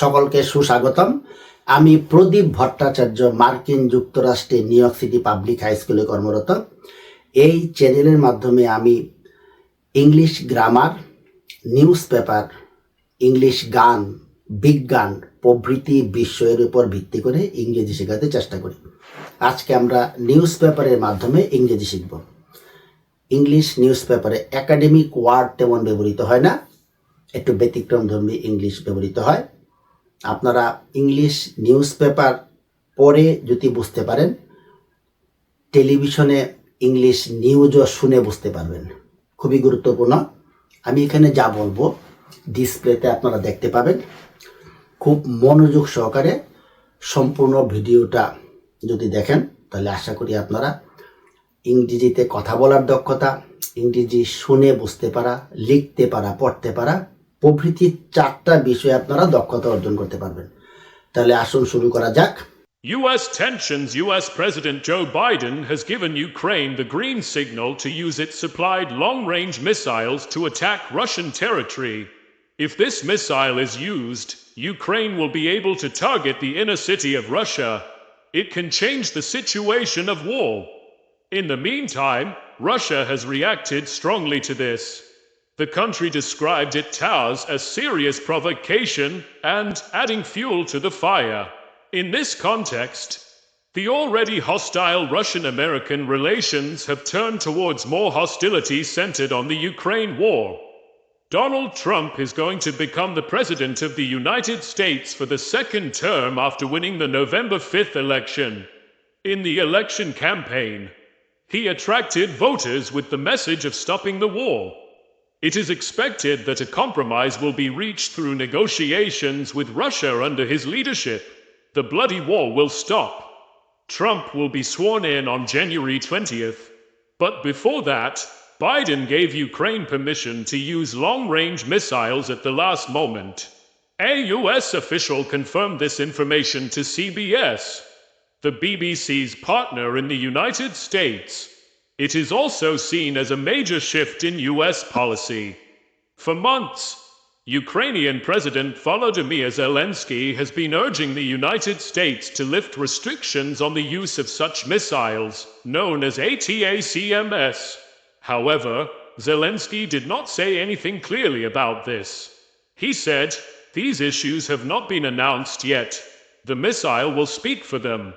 সকলকে সুস্বাগতম। আমি প্রদীপ ভট্টাচার্য, মার্কিন যুক্তরাষ্ট্রে New York city public high স্কুলে কর্মরত। এই চ্যানেলের মাধ্যমে আমি English grammar, news paper, English গান, বিজ্ঞান, প্রভৃতি বিষয়ের উপর ভিত্তি করে ইংরেজি শেখাতে চেষ্টা করি। আজকে আমরা নিউজ পেপারের মাধ্যমে ইংরেজি শিখব। ইংলিশ নিউজ পেপারে একাডেমিক ওয়ার্ড তেমন ব্যবহৃত হয় না, একটু ব্যতিক্রমধর্মী ইংলিশ ব্যবহৃত হয়। আপনারা ইংলিশ নিউজ পেপার পড়ে যদি বুঝতে পারেন, টেলিভিশনে ইংলিশ নিউজও শুনে বুঝতে পারবেন। খুবই গুরুত্বপূর্ণ। আমি এখানে যা বলব ডিসপ্লেতে আপনারা দেখতে পাবেন। খুব মনোযোগ সহকারে সম্পূর্ণ ভিডিওটা যদি দেখেন, তাহলে আশা করি আপনারা ইংরেজিতে কথা বলার দক্ষতা, ইংরেজি শুনে বুঝতে পারা, লিখতে পারা, পড়তে পারা প্রভৃতি চারটা বিষয়ে আপনারা দক্ষতা অর্জন করতে পারবেন তাহলে আসুন শুরু করা যাক U.S. tensions U.S. President Joe Biden has given Ukraine the green signal to use its supplied long range missiles to attack Russian territory. If this missile is used, Ukraine will be able to target the inner city of Russia. It can change the situation of war. In the meantime, Russia has reacted strongly to this. The country described it TAS as serious provocation and adding fuel to the fire. In this context, the already hostile Russian American relations have turned towards more hostility centered on the Ukraine war. Donald Trump is going to become the President of the United States for the second term after winning the November 5th election. In the election campaign, he attracted voters with the message of stopping the war. It is expected that a compromise will be reached through negotiations with Russia under his leadership. The bloody war will stop. Trump will be sworn in on January 20th. But before that, Biden gave Ukraine permission to use long range missiles at the last moment. A U.S. official confirmed this information to CBS, the BBC's partner in the United States. It is also seen as a major shift in U.S. policy. For months, Ukrainian President Volodymyr Zelensky has been urging the United States to lift restrictions on the use of such missiles, known as ATACMS. However, Zelensky did not say anything clearly about this. He said, These issues have not been announced yet. The missile will speak for them.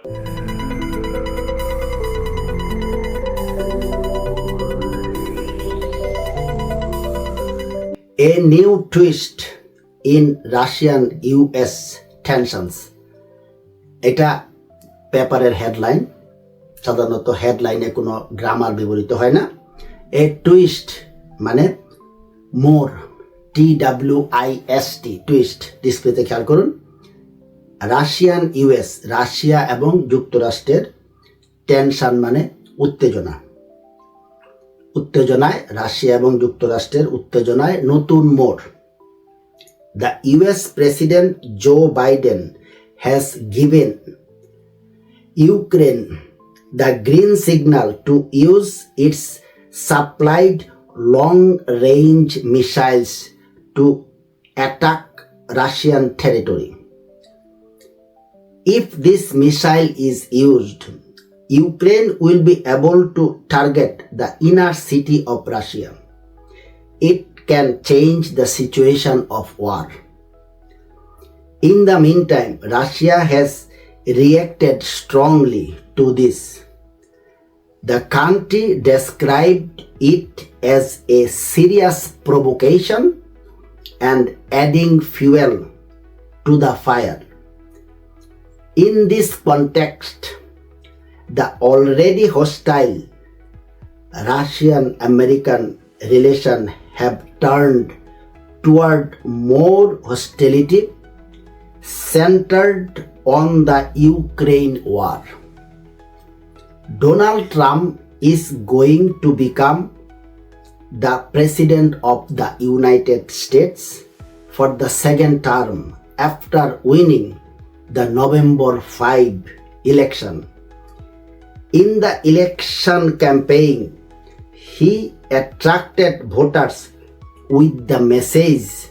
A new twist in Russian US tensions এটা পেপারের headline. সাধারণত হেডলাইনে কোনো grammar ব্যবহৃত হয় না। A twist মানে more T W I S T twist ডিসপ্লেতে খেয়াল করুন। রাশিয়ান ইউএস রাশিয়া এবং যুক্তরাষ্ট্রের টেনশন মানে উত্তেজনা। উত্তেজনায় রাশিয়া এবং যুক্তরাষ্ট্রের উত্তেজনায় নতুন মোড়। The US president Joe Biden has given Ukraine the green signal to use its supplied long range missiles to attack Russian territory If this missile is used, Ukraine will be able to target the inner city of Russia. It can change the situation of war. In the meantime, Russia has reacted strongly to this. The country described it as a serious provocation and adding fuel to the fire. In this context, the already hostile Russian American relation have turned toward more hostility centered on the Ukraine war. Donald Trump is going to become the president of the United States for the second term after winning the November 5 election. In the election campaign, he attracted voters with the message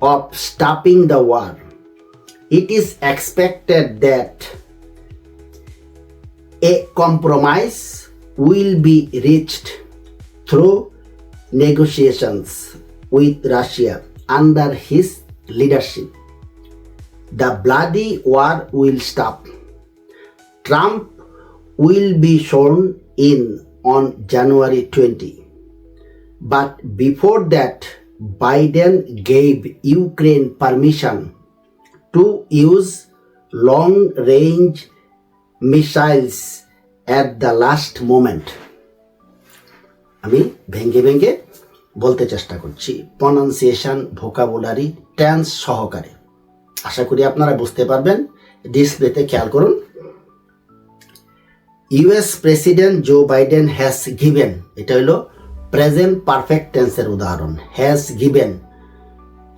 of stopping the war. it is expected that a compromise will be reached through negotiations with Russia under his leadership. The bloody war will stop. Trump will be sworn in on January 20. But before that, Biden gave Ukraine permission to use long range missiles at the last moment. আমি ভেঙ্গে ভেঙ্গে বলতে চেষ্টা করছি pronunciation vocabulary tense সহকারে আশা করি আপনারা বুঝতে পারবেন ডিসপ্লেতে খেয়াল করুন US president Joe Biden has given এটা হলো প্রেজেন্ট পারফেক্ট টেন্সের উদাহরণ হ্যাজ গিভেন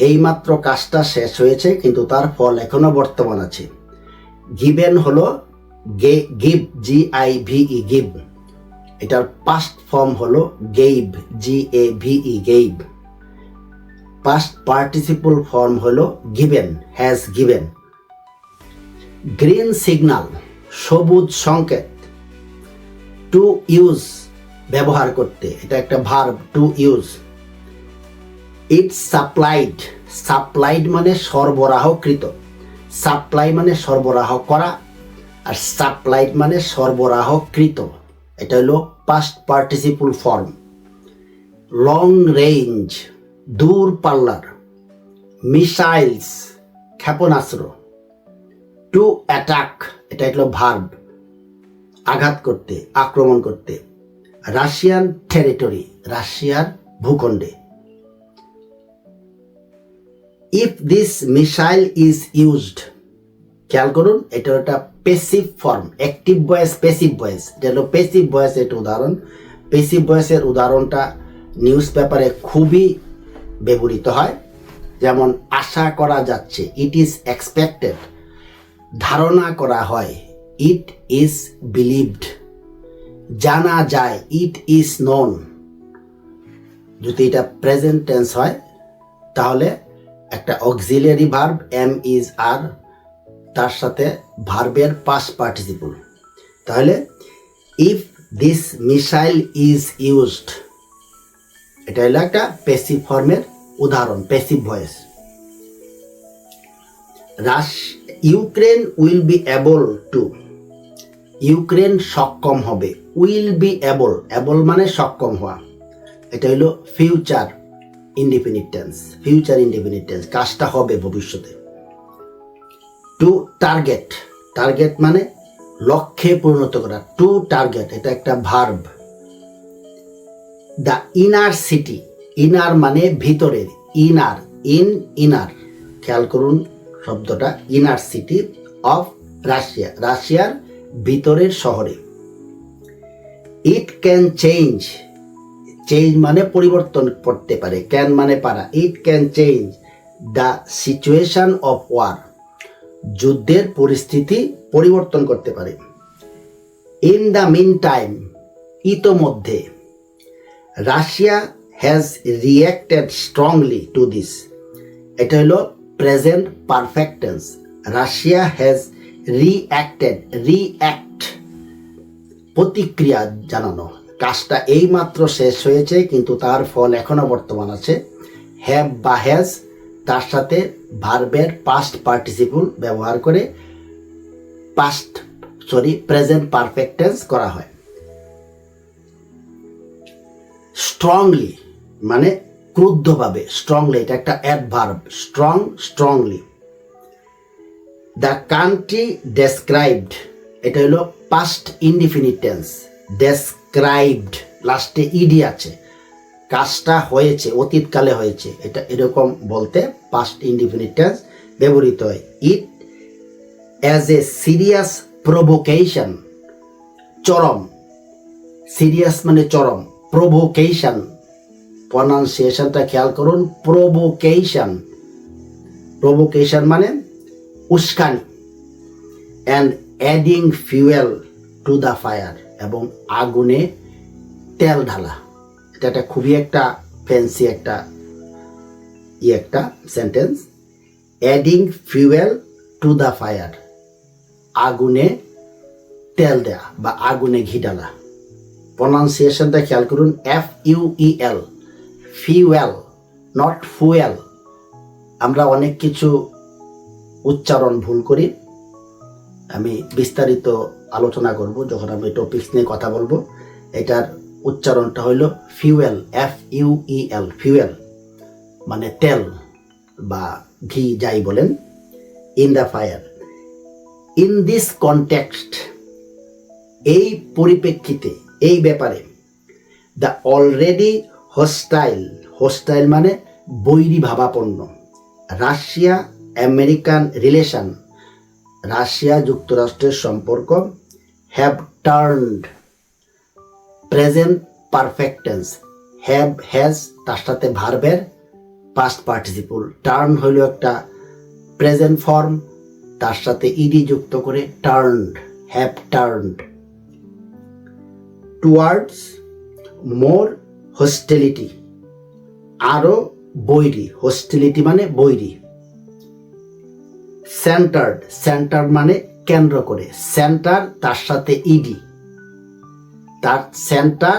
এইমাত্র কাজটা শেষ হয়েছে, কিন্তু তার ফল এখনও বর্তমান আছে। গিভেন হলো give G I V E give এটার পাস্ট ফর্ম হলো gave G A V E gave past participle form হলো given has given green signal সবুজ সংকেত। টু ইউজ ব্যবহার করতে, এটা একটা verb to use it supplied supplied মানে সরবরাহকৃত। সাপ্লাই মানে সরবরাহ করা, আর সাপ্লাইড মানে সরবরাহকৃত। এটা হলো past participle form long range দূর পাল্লার মিসাইলস ক্ষেপণাস্ত্র। টু অ্যাটাক এটা হলো ভার্ব আঘাত করতে, আক্রমণ করতে। রাশিয়ান টেরিটরি রাশিয়ার ভূখণ্ডে। If this missile is used খেয়াল করুন, এটা একটা passive form active voice passive voice এটা হলো পেসিভ ভয়েস একটা উদাহরণ। পেসিভ ভয়েসের উদাহরণটা নিউজ পেপারে খুবই ব্যবহৃত হয়। যেমন, আশা করা যাচ্ছে ইট ইজ এক্সপেক্টেড ধারণা করা হয়। ইট ইজ বিলিভড জানা যায় ইট ইজ নন যদি এটা প্রেজেন্ট টেন্স হয়, তাহলে একটা auxiliary verb am is are তার সাথে ভার্বের পাস পার্টিসিপল তাহলে if this missile is used এটা হলো একটা পেসিভ ফর্মের উদাহরণ passive voice rush Ukraine will be able to Ukraine সক্ষম হবে, উইল বি এবল। এবল মানে সক্ষম হওয়া। এটা হলো future independent tense future independent tense কাজটা হবে ভবিষ্যতে। টু টার্গেট টার্গেট মানে লক্ষ্যে পরিণত করা। টু টার্গেট, এটা একটা verb. The inner city, inner মানে ভিতরের ইনার, ইন, ইনার। খেয়াল করুন শব্দটা, ইনার সিটি অফ রাশিয়া, রাশিয়ার ভিতরের শহরে। ইট ক্যান চেঞ্জ চেঞ্জ মানে পরিবর্তন করতে পারে। ক্যান মানে পারা। It can change the situation of war যুদ্ধের পরিস্থিতি পরিবর্তন করতে পারে। ইন দ্য মিন টাইম ইতোমধ্যে, Russia has reacted strongly to this এটা হলো present perfect tense Russia has reacted react প্রতিক্রিয়া জানানো। কাজটা এইমাত্র শেষ হয়েছে, কিন্তু তার ফল এখনও বর্তমান আছে। হ্যাভ বা হ্যাজ তার সাথে ভার্বের পাস্ট পার্টিসিপল ব্যবহার করে পাস্ট সরি প্রেজেন্ট পারফেক্টেন্স করা হয়। স্ট্রংলি মানে ক্রুদ্ধভাবে স্ট্রংলি এটা একটা adverb strong strongly the country described এটা হলো পাস্ট ইনডিফিনিট টেন্স ডেসক্রাইবড লাস্টে ইডি আছে। কাজটা হয়েছে, অতীতকালে হয়েছে, এটা এরকম বলতে পাস্ট ইনডিফিনিট টেন্স ব্যবহৃত হয়। It as a serious provocation চরম। সিরিয়াস মানে চরম প্রভোকেশন প্রনাউন্সিয়েশনটা খেয়াল করুন প্রভোকেশন প্রভোকেশন মানে উস্কানি and adding fuel to the fire এবং আগুনে তেল ঢালা। এটা একটা খুবই একটা ফ্যান্সি একটা ই একটা sentence adding fuel to the fire আগুনে তেল দেয়া বা আগুনে ঘি ডালা প্রনাউন্সিয়েশনটা খেয়াল করুন F U E L fuel not fuel আমরা অনেক কিছু উচ্চারণ ভুল করি, আমি বিস্তারিত আলোচনা করব যখন আমি টপিক্স নিয়ে কথা বলব। এটার উচ্চারণটা হলো fuel F U E L fuel মানে তেল বা ঘি যাই বলেন in the fire in this context এই পরিপ্রেক্ষিতে, এই ব্যাপারে দ্য অলরেডি হোস্টাইল হোস্টাইল মানে বৈরী ভাবাপন্ন, রাশিয়া আমেরিকান রিলেশন, রাশিয়া যুক্তরাষ্ট্রের সম্পর্ক have turned present perfect tense have has তার সাথে ভার্বের পাস্ট পার্টিসিপল টার্ন হলো একটা প্রেজেন্ট ফর্ম তার সাথে ইডি যুক্ত করে turned have turned towards more hostility আরও বৈরি হোস্টেলিটি মানে বৈরি। সেন্টার্ড সেন্টার মানে কেন্দ্র করে সেন্টার তার সাথে ইডি তার সেন্টার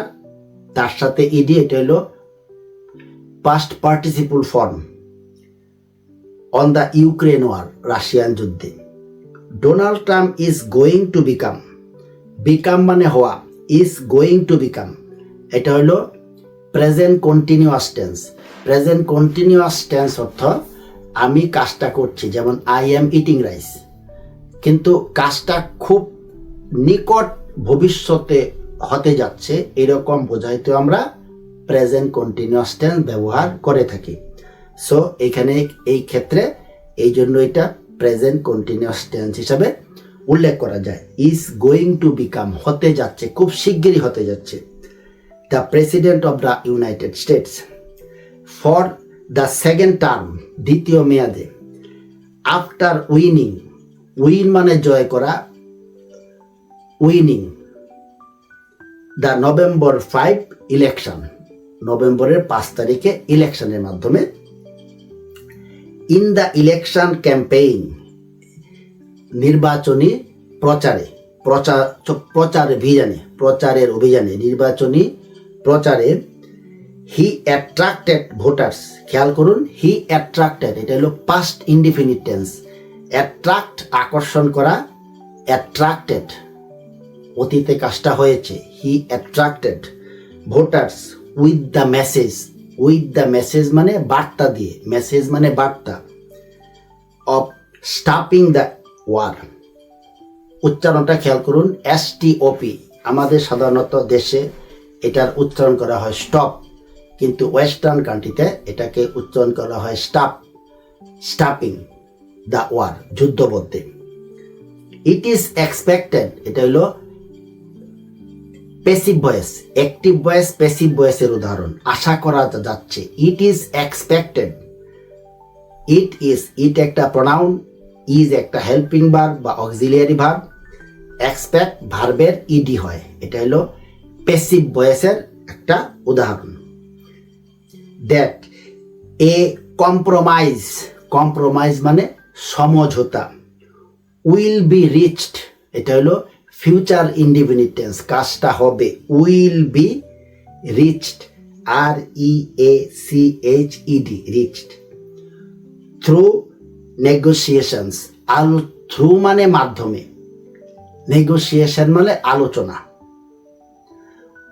তার সাথে ইডি এটা হলো past participle form on the Ukraine war Russian যুদ্ধে। Donald Trump is going to become become মানে হওয়া ইজ গোয়িং টু বিকাম এটা হলো present continuous tense present continuous tense অর্থ আমি কাজটা করছি, যেমন আই এম ইটিং রাইস কিন্তু কাজটা খুব নিকট ভবিষ্যতে হতে যাচ্ছে, এরকম বোঝাইতে আমরা প্রেজেন্ট কন্টিনিউয়াস টেন্স ব্যবহার করে থাকি। সো এখানে এই ক্ষেত্রে এই জন্য এটা প্রেজেন্ট কন্টিনিউয়াস টেন্স হিসাবে উল্লেখ করা যায়। ইজ গোয়িং টু বিকাম হতে যাচ্ছে, খুব শিগগিরই হতে যাচ্ছে। The president of the United States for the second term দ্বিতীয় মেয়াদে। আফটার উইনিং উইন মানে জয় করা winning the November five election নভেম্বরের পাঁচ তারিখে ইলেকশনের মাধ্যমে। ইন দ্য ইলেকশন ক্যাম্পেইন নির্বাচনী প্রচারে প্রচার প্রচার অভিযানে, প্রচারের অভিযানে, নির্বাচনী প্রচারে হি অ্যাট্রাক্টেড ভোটার্স খেয়াল করুন হি অ্যাট্রাক্টেড এটা হলো পাস্ট ইনডিফিনিট টেন্স অ্যাট্রাক্ট আকর্ষণ করা অ্যাট্রাক্টেড অতীতে কাজটা হয়েছে he attracted voters with the message with the message মানে বার্তা দিয়ে মেসেজ মানে বার্তা অফ স্টাপিং দ্য ওয়ার উচ্চারণটা খেয়াল করুন এস টি ওপি আমাদের সাধারণত দেশে এটার উচ্চারণ করা হয় স্টপ কিন্তু ওয়েস্টার্ন কান্ট্রিতে এটাকে উচ্চারণ করা হয় স্টাপ, স্টাপিং, দ্য ওয়ার যুদ্ধ বলতে ইট ইজ এক্সপেক্টেড এটা হলো passive voice active voice passive ভয়েসের উদাহরণ। আশা করা যাচ্ছে। It is expected it is it একটা প্রনাউন ইজ একটা হেল্পিং ভার্ব বা অক্সিলিয়ারি ভার্ব এক্সপেক্ট ভার্বের ইডি হয়। এটা হলো পেসিভ ভয়েসের একটা উদাহরণ। দ্যাট এ কম্প্রোমাইজ কম্প্রোমাইজ মানে সমঝোতা উইল বি রিচড এটা হলো ফিউচার ইন্ডিপেন্ডেন্স কাজটা হবে will be reached R E A C H ED reached through negotiations আলো থ্রু মানে মাধ্যমে নেগোসিয়েশন মানে আলোচনা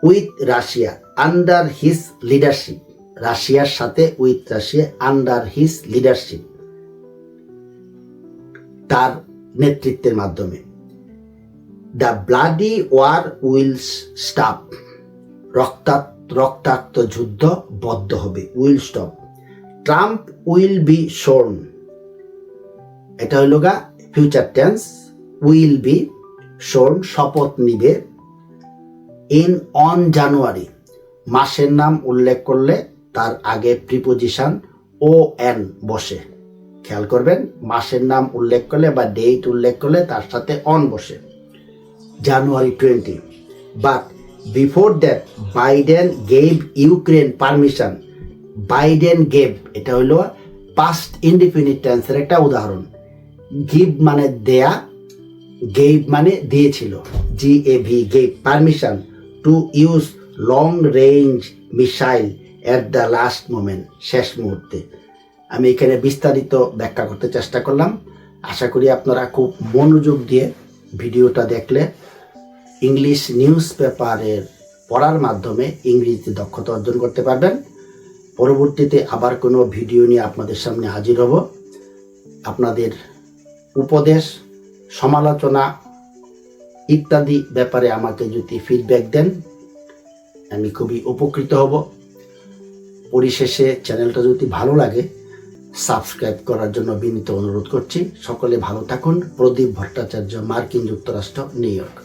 with Russia under his leadership রাশিয়ার সাথে with Russia under his leadership তার নেতৃত্বের মাধ্যমে। The bloody war will stop রক্তাক্ত রক্তাক্ত যুদ্ধ বদ্ধ হবে। Will stop Trump will be sworn এটা হইল গা ফিউচার টেন্স উইল বি শোন শপথ নিবে। ইন অন জানুয়ারি মাসের নাম উল্লেখ করলে তার আগে প্রিপোজিশন ও এন বসে। খেয়াল করবেন, মাসের নাম উল্লেখ করলে বা ডেট উল্লেখ করলে তার সাথে অন বসে। January twenty but before that Biden gave Ukraine permission Biden gave এটা হলো পাস্ট ইনডিফিনিট টেন্সের একটা উদাহরণ। গিভ মানে দেয়া গেভ মানে দিয়েছিল। G A V gave permission to use long range missile at the last moment শেষ মুহূর্তে। আমি এখানে বিস্তারিত ব্যাখ্যা করতে চেষ্টা করলাম। আশা করি আপনারা খুব মনোযোগ দিয়ে ভিডিওটা দেখলে ইংলিশ নিউজ পেপারের পড়ার মাধ্যমে ইংরেজিতে দক্ষতা অর্জন করতে পারবেন। পরবর্তীতে আবার কোনো ভিডিও নিয়ে আপনাদের সামনে হাজির হব। আপনাদের উপদেশ, সমালোচনা ইত্যাদি ব্যাপারে আমাকে যদি ফিডব্যাক দেন, আমি খুবই উপকৃত হব। পরিশেষে চ্যানেলটা যদি ভালো লাগে, সাবস্ক্রাইব করার জন্য বিনীত অনুরোধ করছি। সকলে ভালো থাকুন। প্রদীপ ভট্টাচার্য, মার্কিন যুক্তরাষ্ট্র, নিউ ইয়র্ক।